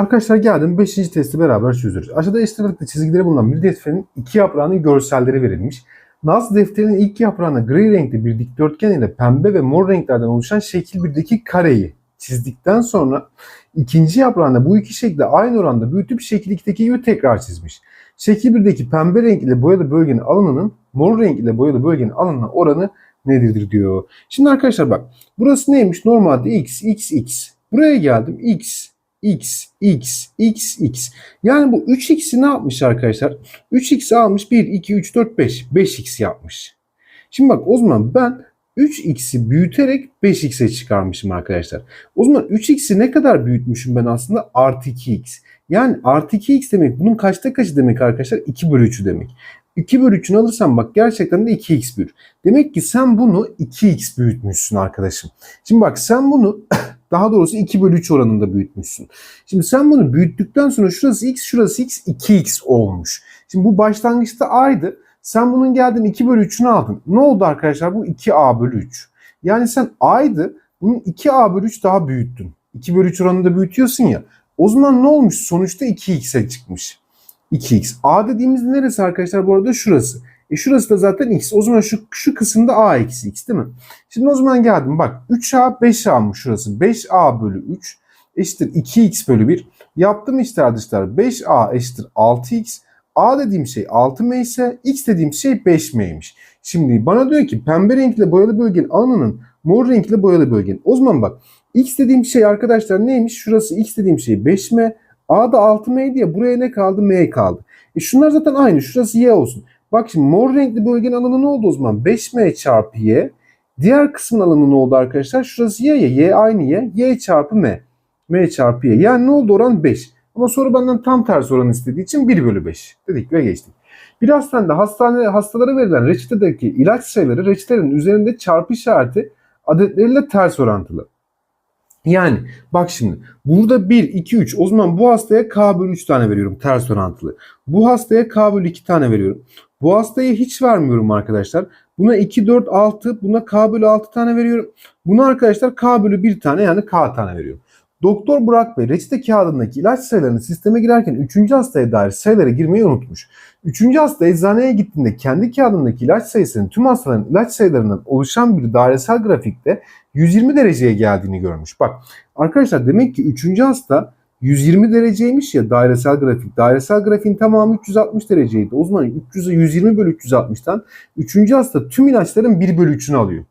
Arkadaşlar geldim 5. testi beraber çözüyoruz. Aşağıda eşitlikte çizgileri bulunan bir defterin iki yaprağının görselleri verilmiş. Naz defterinin ilk yaprağına gri renkli bir dikdörtgen ile pembe ve mor renklerden oluşan şekil 1'deki kareyi çizdikten sonra ikinci yaprağında bu iki şekli aynı oranda büyütüp şekil 2'deki gibi tekrar çizmiş. Şekil 1'deki pembe renk ile boyalı bölgenin alanının mor renk ile boyalı bölgenin alanına oranı nedir diyor. Şimdi arkadaşlar bak burası neymiş? Normalde x, x, x. Buraya geldim x, x, x, x, x. Yani bu 3x'i ne yapmış arkadaşlar? 3x'i almış 1, 2, 3, 4, 5. 5x yapmış. Şimdi bak o zaman ben 3x'i büyüterek 5x'e çıkarmışım arkadaşlar. O zaman 3x'i ne kadar büyütmüşüm ben aslında? Artı 2x. Yani artı 2x demek bunun kaçta kaçı demek arkadaşlar? 2 bölü 3'ü demek. 2 bölü 3'ünü alırsam bak gerçekten de 2x büyür. Demek ki sen bunu 2x büyütmüşsün arkadaşım. Şimdi bak sen bunu daha doğrusu 2 bölü 3 oranında büyütmüşsün. Şimdi sen bunu büyüttükten sonra şurası x şurası x 2x olmuş. Şimdi bu başlangıçta a'ydı. Sen bunun geldin 2 bölü 3'ünü aldın. Ne oldu arkadaşlar? Bu 2a bölü 3. Yani sen a'ydı. Bunun 2a bölü 3 daha büyüttün. 2 bölü 3 oranında büyütüyorsun ya. O zaman ne olmuş? Sonuçta 2x'e çıkmış. 2x. A dediğimiz neresi arkadaşlar bu arada? Şurası. E şurası da zaten x. O zaman şu, şu kısımda a eksi x değil mi? Şimdi o zaman geldim bak 3a 5a'mış şurası. 5a bölü 3 eşittir 2x bölü 1. Yaptım işte arkadaşlar 5a eşittir 6x. A dediğim şey 6m ise x dediğim şey 5m'ymiş. Şimdi bana diyor ki pembe renkle boyalı bölgenin alanının mor renkle boyalı bölgenin. O zaman bak x dediğim şey arkadaşlar neymiş? Şurası x dediğim şey 5m. A da 6m diye buraya ne kaldı? M kaldı. E şunlar zaten aynı. Şurası y olsun. Bak şimdi mor renkli bölgenin alanı ne oldu o zaman? 5m çarpı y. Diğer kısmın alanı ne oldu arkadaşlar? Şurası y ya. Y aynı y. Y çarpı m. M çarpı y. Yani ne oldu oran? 5. Ama soru benden tam tersi oran istediği için 1 bölü 5 dedik ve geçtik. Bir hastanede hastane, hastalara verilen reçetedeki ilaç sayıları reçetelerin üzerinde çarpı işareti adetleriyle ters orantılı. Yani bak şimdi burada 1, 2, 3 o zaman bu hastaya K bölü 3 tane veriyorum ters orantılı. Bu hastaya K bölü 2 tane veriyorum. Bu hastaya hiç vermiyorum arkadaşlar. Buna 2, 4, 6 buna K bölü 6 tane veriyorum. Buna arkadaşlar K bölü 1 tane yani K tane veriyorum. Doktor Burak Bey reçete kağıdındaki ilaç sayılarını sisteme girerken 3. hastaya dair sayılara girmeyi unutmuş. 3. hasta eczaneye gittiğinde kendi kağıdındaki ilaç sayısının tüm hastaların ilaç sayılarından oluşan bir dairesel grafikte 120 dereceye geldiğini görmüş. Bak arkadaşlar demek ki 3. hasta 120 dereceymiş ya dairesel grafik. Dairesel grafiğin tamamı 360 dereceydi. O zaman 300'e 120 bölü 360'tan 3. hasta tüm ilaçların 1 bölü 3'ünü alıyor.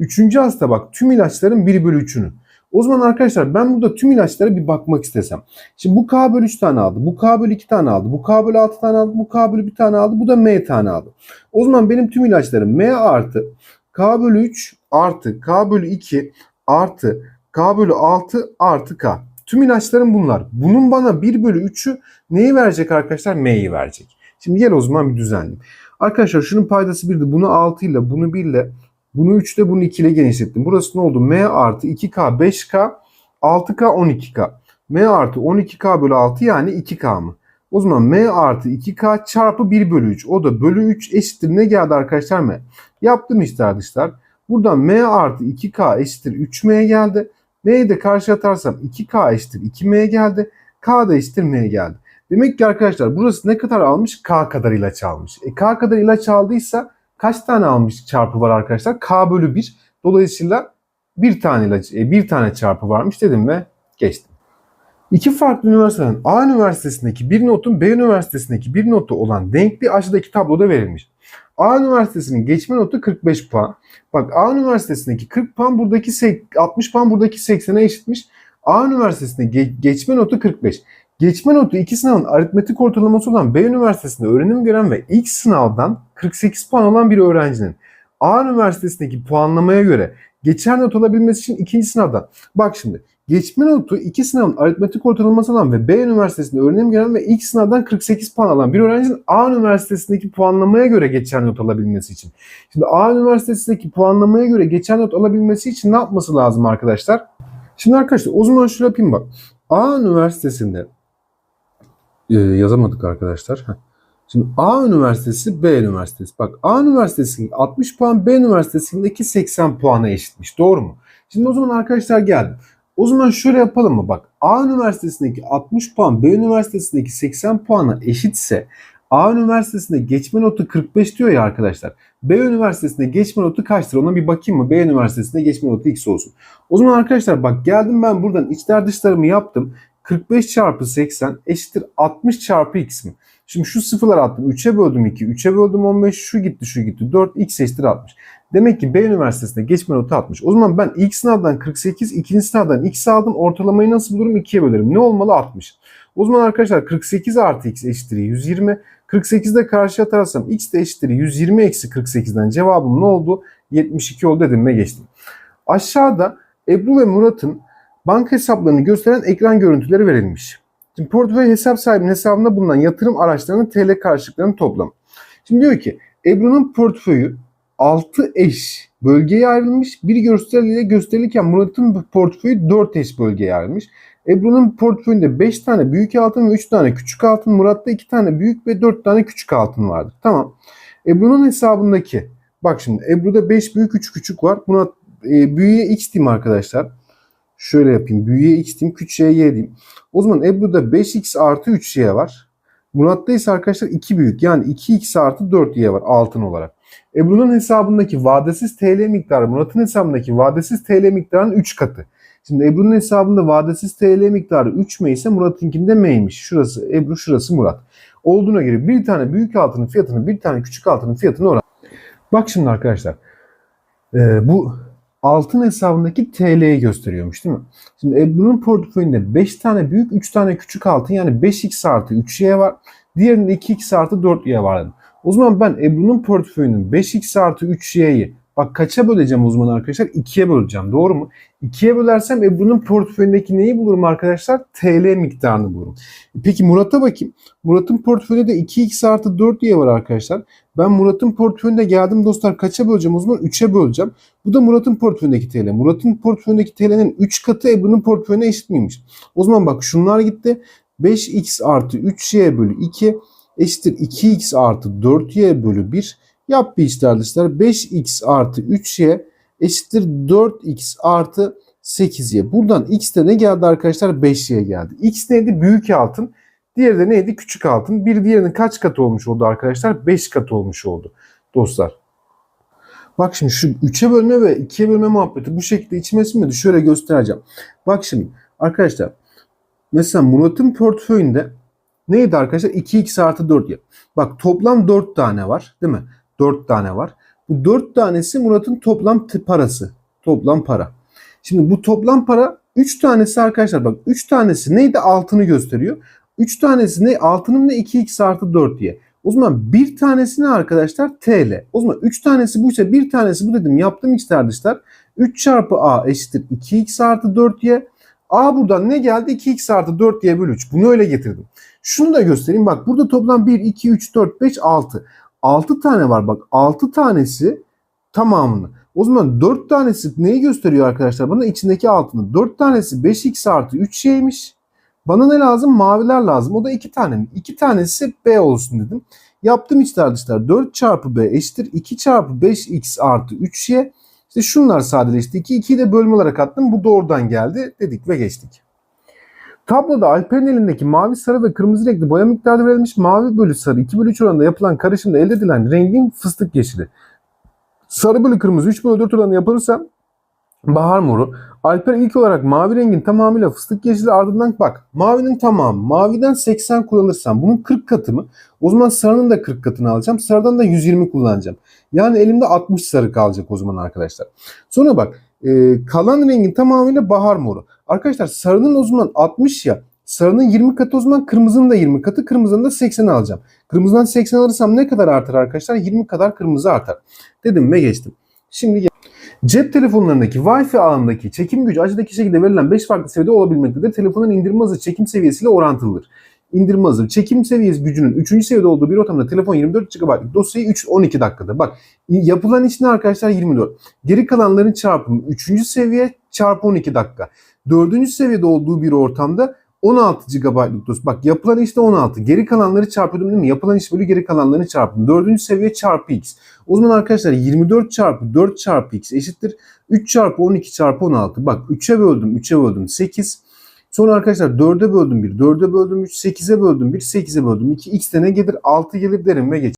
3. hasta bak tüm ilaçların 1 bölü 3'ünü. O zaman arkadaşlar ben burada tüm ilaçlara bir bakmak istesem. Şimdi bu K bölü 3 tane aldı. Bu K bölü 2 tane aldı. Bu K bölü 6 tane aldı. Bu K bölü 1 tane aldı. Bu da M tane aldı. O zaman benim tüm ilaçlarım M artı K bölü 3 artı K bölü 2 artı K bölü 6 artı K. Tüm ilaçlarım bunlar. Bunun bana 1 bölü 3'ü neyi verecek arkadaşlar? M'yi verecek. Şimdi gel o zaman bir düzenleyeyim. Arkadaşlar şunun paydası 1'di. Bunu 6 ile bunu 1 ile bunu 3 ile bunu 2 ile genişlettim. Burası ne oldu? M artı 2K 5K 6K 12K. M artı 12K bölü 6 yani 2K mı? O zaman M artı 2K çarpı 1 bölü 3. O da bölü 3 eşittir. Ne geldi arkadaşlar M? Yaptım işte arkadaşlar. Buradan M artı 2K eşittir 3M geldi. M'yi de karşı atarsam 2K eşittir 2M geldi. K da eşittir M geldi. Demek ki arkadaşlar burası ne kadar almış? K kadar ilaç almış. E K kadar ilaç aldıysa kaç tane almış çarpı var arkadaşlar? K bölü 1. Dolayısıyla bir tane ilaç, e, bir tane çarpı varmış dedim ve geçtim. İki farklı üniversiteden A üniversitesindeki bir notun B üniversitesindeki bir notu olan denkli aşağıdaki tabloda verilmiş. A üniversitesinin geçme notu 45 puan. Bak A üniversitesindeki 40 puan buradaki 60 puan buradaki 80'e eşitmiş. A üniversitesinde geçme notu 45. Geçme notu iki sınavın aritmetik ortalaması olan B Üniversitesi'nde öğrenim gören ve ilk sınavdan 48 puan alan bir öğrencinin A Üniversitesi'ndeki puanlamaya göre geçer not alabilmesi için ikinci sınavdan. Bak şimdi geçme notu iki sınavın aritmetik ortalaması olan ve B Üniversitesi'nde öğrenim gören ve ilk sınavdan 48 puan alan bir öğrencinin A Üniversitesi'ndeki puanlamaya göre geçer not alabilmesi için. Şimdi A Üniversitesi'ndeki puanlamaya göre geçer not alabilmesi için ne yapması lazım arkadaşlar? Şimdi arkadaşlar o zaman şöyle yapayım bak. A Üniversitesi'nde e, yazamadık arkadaşlar. Heh. Şimdi A Üniversitesi B Üniversitesi. Bak A Üniversitesi'nin 60 puan B Üniversitesi'ndeki 80 puana eşitmiş. Doğru mu? Şimdi o zaman arkadaşlar geldim. O zaman şöyle yapalım mı? Bak A üniversitesindeki 60 puan B üniversitesindeki 80 puana eşitse A üniversitesinde geçme notu 45 diyor ya arkadaşlar. B üniversitesinde geçme notu kaçtır? Ona bir bakayım mı? B üniversitesinde geçme notu x olsun. O zaman arkadaşlar bak geldim ben buradan içler dışlarımı yaptım. 45 çarpı 80 eşittir 60 çarpı x mi? Şimdi şu sıfırlar attım. 3'e böldüm 2. 3'e böldüm 15. Şu gitti şu gitti. 4 x eşittir 60. Demek ki B üniversitesinde geçme notu 60. O zaman ben ilk sınavdan 48, ikinci sınavdan x aldım. Ortalamayı nasıl bulurum? 2'ye bölerim. Ne olmalı? 60. O zaman arkadaşlar 48 artı x eşittir 120. 48'de karşı atarsam x de eşittir 120 eksi 48'den cevabım ne oldu? 72 oldu dedim geçtim. Aşağıda Ebru ve Murat'ın banka hesaplarını gösteren ekran görüntüleri verilmiş. Şimdi portföy hesap sahibinin hesabında bulunan yatırım araçlarının TL karşılıklarının toplamı. Şimdi diyor ki Ebru'nun portföyü 6 eş bölgeye ayrılmış. Bir gösteriyle gösterilirken Murat'ın portföyü 4 eş bölgeye ayrılmış. Ebru'nun portföyünde 5 tane büyük altın ve 3 tane küçük altın. Murat'ta 2 tane büyük ve 4 tane küçük altın vardır. Tamam. Ebru'nun hesabındaki bak şimdi Ebru'da 5 büyük 3 küçük var. Murat e, büyüğe x diyeyim arkadaşlar. Şöyle yapayım. Büyüğe x diyeyim. Küçüğe y diyeyim. O zaman Ebru'da 5x artı 3y var. Murat'ta ise arkadaşlar 2 büyük. Yani 2x artı 4y var altın olarak. Ebru'nun hesabındaki vadesiz TL miktarı Murat'ın hesabındaki vadesiz TL miktarının 3 katı. Şimdi Ebru'nun hesabında vadesiz TL miktarı 3 M ise Murat'ınkinde M'ymiş. Şurası Ebru, şurası Murat. Olduğuna göre bir tane büyük altının fiyatını bir tane küçük altının fiyatını oran. Bak şimdi arkadaşlar. e, bu altın hesabındaki TL'yi gösteriyormuş değil mi? Şimdi Ebru'nun portföyünde 5 tane büyük 3 tane küçük altın yani 5x artı 3y var. Diğerinde 2x artı 4y var. O zaman ben Ebru'nun portföyünün 5x artı 3y'yi bak kaça böleceğim o zaman arkadaşlar? 2'ye böleceğim doğru mu? 2'ye bölersem Ebru'nun portföyündeki neyi bulurum arkadaşlar? TL miktarını bulurum. Peki Murat'a bakayım. Murat'ın portföyünde de 2x artı 4y var arkadaşlar. Ben Murat'ın portföyünde geldim dostlar kaça böleceğim o zaman? 3'e böleceğim. Bu da Murat'ın portföyündeki TL. Murat'ın portföyündeki TL'nin 3 katı Ebru'nun portföyüne eşit miymiş? O zaman bak şunlar gitti. 5x artı 3y bölü 2 eşittir 2x artı 4y bölü 1. Yap bir işler dışlar. 5x artı 3y eşittir 4x artı 8y. Buradan x'te ne geldi arkadaşlar? 5y geldi. x neydi? Büyük altın. Diğeri de neydi? Küçük altın. Bir diğerinin kaç katı olmuş oldu arkadaşlar? 5 katı olmuş oldu dostlar. Bak şimdi şu 3'e bölme ve 2'ye bölme muhabbeti bu şekilde içime sinmedi. Şöyle göstereceğim. Bak şimdi arkadaşlar mesela Murat'ın portföyünde neydi arkadaşlar? 2x artı 4 y. Bak toplam 4 tane var değil mi? 4 tane var. Bu 4 tanesi Murat'ın toplam parası. Toplam para. Şimdi bu toplam para 3 tanesi arkadaşlar bak 3 tanesi neydi? Altını gösteriyor. 3 tanesi ne? Altının ne? 2x artı 4 y. O zaman bir tanesi ne arkadaşlar? TL. O zaman 3 tanesi bu ise bir tanesi bu dedim. Yaptım içler dışlar. 3 çarpı a eşittir 2x artı 4y. A buradan ne geldi? 2x artı 4y bölü 3. Bunu öyle getirdim. Şunu da göstereyim. Bak burada toplam 1, 2, 3, 4, 5, 6. 6 tane var. Bak 6 tanesi tamamını. O zaman 4 tanesi neyi gösteriyor arkadaşlar? Bana içindeki altını. 4 tanesi 5x artı 3y'ymiş. Bana ne lazım? Maviler lazım. O da 2 tane mi? 2 tanesi B olsun dedim. Yaptım içler dışlar. 4 çarpı B eşittir. 2 çarpı 5x artı 3y. İşte şunlar sadeleşti. 2, 2'yi de bölme olarak attım. Bu doğrudan geldi dedik ve geçtik. Tabloda Alper'in elindeki mavi, sarı ve kırmızı renkli boya miktarı verilmiş. Mavi bölü sarı 2 bölü 3 oranında yapılan karışımda elde edilen rengin fıstık yeşili. Sarı bölü kırmızı 3 bölü 4 oranı yapılırsa bahar moru. Alper ilk olarak mavi rengin tamamıyla fıstık yeşili ardından bak mavinin tamamı. Maviden 80 kullanırsam bunun 40 katı mı? O zaman sarının da 40 katını alacağım. Sarıdan da 120 kullanacağım. Yani elimde 60 sarı kalacak o zaman arkadaşlar. Sonra bak e, kalan rengin tamamıyla bahar moru. Arkadaşlar sarının o zaman 60 ya. Sarının 20 katı o zaman kırmızının da 20 katı. Kırmızının da 80 alacağım. Kırmızıdan 80 alırsam ne kadar artar arkadaşlar? 20 kadar kırmızı artar. Dedim ve geçtim. Şimdi gel- Cep telefonlarındaki Wi-Fi ağındaki çekim gücü aşağıdaki şekilde verilen 5 farklı seviyede olabilmektedir. Telefonun indirme hızı çekim seviyesiyle orantılıdır. İndirme hızı çekim seviyesi gücünün 3. seviyede olduğu bir ortamda telefon 24 GB'lık dosyayı 3 12 dakikada. Bak yapılan iş ne arkadaşlar 24. Geri kalanların çarpımı 3. seviye çarpı 12 dakika. 4. seviyede olduğu bir ortamda 16 GB'lık dost. Bak yapılan işte 16. Geri kalanları çarpıyordum değil mi? Yapılan iş bölü geri kalanlarını çarptım. Dördüncü seviye çarpı x. O zaman arkadaşlar 24 çarpı 4 çarpı x eşittir. 3 çarpı 12 çarpı 16. Bak 3'e böldüm 3'e böldüm 8. Sonra arkadaşlar 4'e böldüm 1, 4'e böldüm 3, 8'e böldüm 1, 8'e böldüm 2. X de ne gelir? 6 gelir derim ve geç.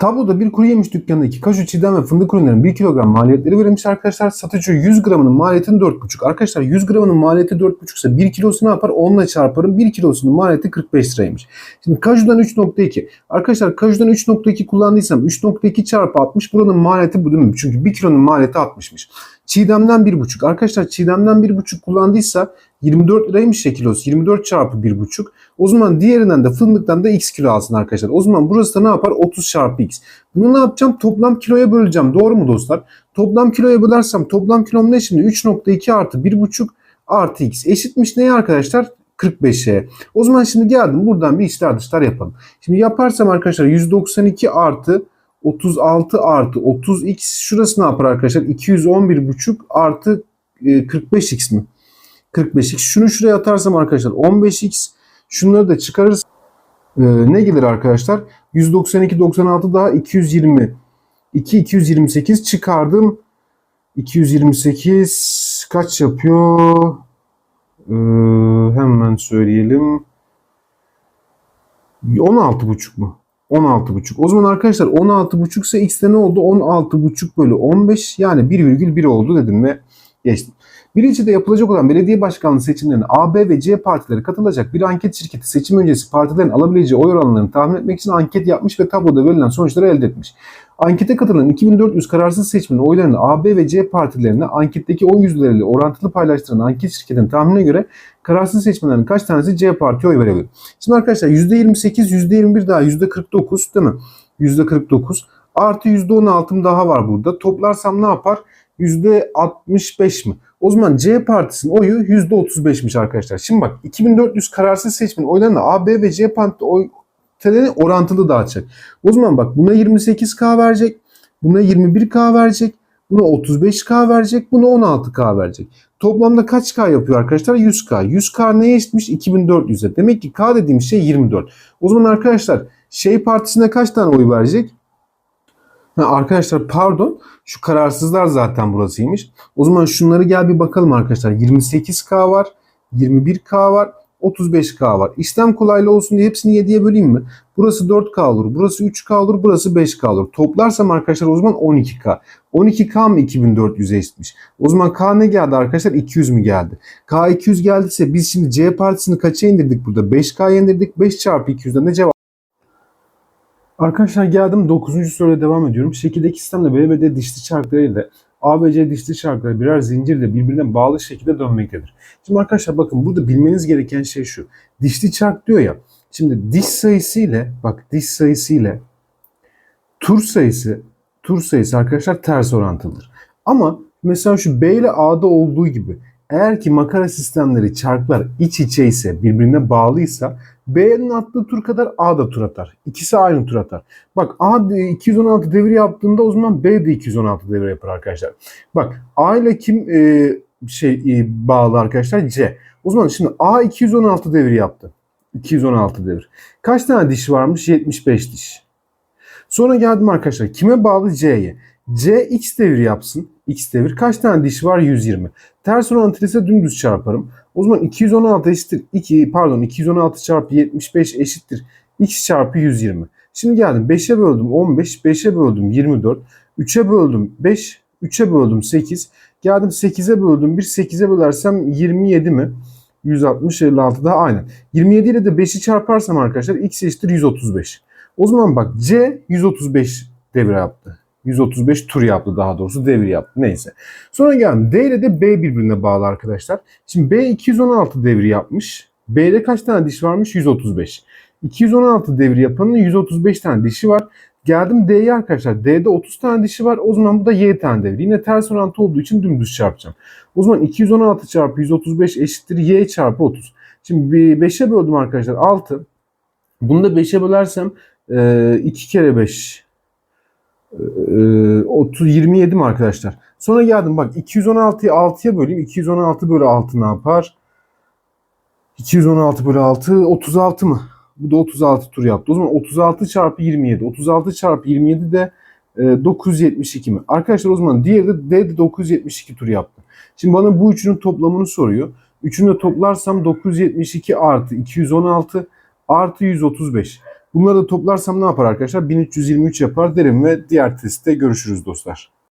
Tabloda bir kuru yemiş dükkanındaki kaju, çiğdem ve fındık ürünlerinin 1 kilogram maliyetleri verilmiş arkadaşlar. Satıcı 100 gramının maliyetini 4,5. Arkadaşlar 100 gramının maliyeti 4,5 ise 1 kilosu ne yapar? 10 ile çarparım. 1 kilosunun maliyeti 45 liraymış. Şimdi kajudan 3,2. Arkadaşlar kajudan 3,2 kullandıysam 3,2 çarpı 60 buranın maliyeti bu değil mi? Çünkü 1 kilonun maliyeti 60'mış. Çiğdemden 1,5. Arkadaşlar çiğdemden 1,5 kullandıysa 24 liraymış ya kilosu. 24 çarpı 1,5. O zaman diğerinden de fındıktan da x kilo alsın arkadaşlar. O zaman burası da ne yapar? 30 çarpı x. Bunu ne yapacağım? Toplam kiloya böleceğim. Doğru mu dostlar? Toplam kiloya bölersem toplam kilom ne şimdi? 3.2 artı 1.5 artı x eşitmiş neye arkadaşlar? 45'e. O zaman şimdi geldim buradan bir içler dışlar yapalım. Şimdi yaparsam arkadaşlar 192 artı 36 artı 30x şurası ne yapar arkadaşlar? 211,5 artı e, 45x mi? 45x. Şunu şuraya atarsam arkadaşlar 15x. Şunları da çıkarırız. Ee, ne gelir arkadaşlar? 192, 96 daha 220. 2, 228 çıkardım. 228 kaç yapıyor? Ee, hemen söyleyelim. 16,5 mu? 16,5. O zaman arkadaşlar 16,5 ise x'te ne oldu? 16,5 bölü 15 yani 1,1 oldu dedim ve geçtim. Birincide yapılacak olan belediye başkanlığı seçimlerine A, B ve C partileri katılacak bir anket şirketi seçim öncesi partilerin alabileceği oy oranlarını tahmin etmek için anket yapmış ve tabloda verilen sonuçları elde etmiş. Ankete katılan 2400 kararsız seçmenin oylarını A, B ve C partilerine anketteki oy yüzdeleriyle orantılı paylaştıran anket şirketinin tahminine göre kararsız seçmenlerin kaç tanesi C partiye oy verebilir? Şimdi arkadaşlar %28, %21 daha %49 değil mi? %49 artı %16'm daha var burada. Toplarsam ne yapar? %65 mi? O zaman C partisinin oyu %35'miş arkadaşlar. Şimdi bak 2400 kararsız seçmenin oylarını A, B ve C parti oy TL'ni orantılı dağıtacak. O zaman bak buna 28K verecek. Buna 21K verecek. Buna 35K verecek. Buna 16K verecek. Toplamda kaç K yapıyor arkadaşlar? 100K. 100K neye eşitmiş? 2400'e. Demek ki K dediğim şey 24. O zaman arkadaşlar şey partisine kaç tane oy verecek? Ha, arkadaşlar pardon şu kararsızlar zaten burasıymış. O zaman şunları gel bir bakalım arkadaşlar. 28K var, 21K var, 35K var. İşlem kolaylığı olsun diye hepsini 7'ye böleyim mi? Burası 4K olur, burası 3K olur, burası 5K olur. Toplarsam arkadaşlar o zaman 12K. 12K mı 2400'e eşitmiş? O zaman K ne geldi arkadaşlar? 200 mü geldi? K 200 geldiyse biz şimdi C partisini kaça indirdik burada? 5K'ya indirdik. 5 çarpı 200'den de cevap. Arkadaşlar geldim 9. soruya devam ediyorum. Şekildeki sistemde B ve D dişli çarkları ile A ve C dişli çarkları birer zincirle birbirine bağlı şekilde dönmektedir. Şimdi arkadaşlar bakın burada bilmeniz gereken şey şu. Dişli çark diyor ya. Şimdi diş sayısı ile bak diş sayısı ile tur sayısı tur sayısı arkadaşlar ters orantılıdır. Ama mesela şu B ile A'da olduğu gibi eğer ki makara sistemleri çarklar iç içe ise birbirine bağlıysa B'nin attığı tur kadar A da tur atar. İkisi aynı tur atar. Bak A 216 devir yaptığında o zaman B de 216 devir yapar arkadaşlar. Bak A ile kim e, şey e, bağlı arkadaşlar? C. O zaman şimdi A 216 devir yaptı. 216 devir. Kaç tane diş varmış? 75 diş. Sonra geldim arkadaşlar. Kime bağlı? C'ye. C x devir yapsın. X devir. Kaç tane diş var? 120. Ters orantılı ise dümdüz çarparım. O zaman 216 eşittir 2 pardon 216 çarpı 75 eşittir x çarpı 120. Şimdi geldim 5'e böldüm 15, 5'e böldüm 24, 3'e böldüm 5, 3'e böldüm 8. Geldim 8'e böldüm 1, 8'e bölersem 27 mi? 160, 56 daha aynen. 27 ile de 5'i çarparsam arkadaşlar x eşittir 135. O zaman bak C 135 devre yaptı. 135 tur yaptı daha doğrusu devir yaptı. Neyse. Sonra geldim. D ile de B birbirine bağlı arkadaşlar. Şimdi B 216 devir yapmış. B'de kaç tane diş varmış? 135. 216 devir yapanın 135 tane dişi var. Geldim D'ye arkadaşlar. D'de 30 tane dişi var. O zaman bu da Y tane devir. Yine ters orantı olduğu için dümdüz çarpacağım. O zaman 216 çarpı 135 eşittir Y çarpı 30. Şimdi 5'e böldüm arkadaşlar 6. Bunu da 5'e bölersem 2 kere 5 30 27 mi arkadaşlar? Sonra geldim bak 216'yı 6'ya böleyim. 216 bölü 6 ne yapar? 216 bölü 6 36 mı? Bu da 36 tur yaptı. O zaman 36 çarpı 27. 36 çarpı 27 de e, 972 mi? Arkadaşlar o zaman diğeri de D de 972 tur yaptı. Şimdi bana bu üçünün toplamını soruyor. Üçünü de toplarsam 972 artı 216 artı 135. Bunları da toplarsam ne yapar arkadaşlar? 1323 yapar derim ve diğer testte görüşürüz dostlar.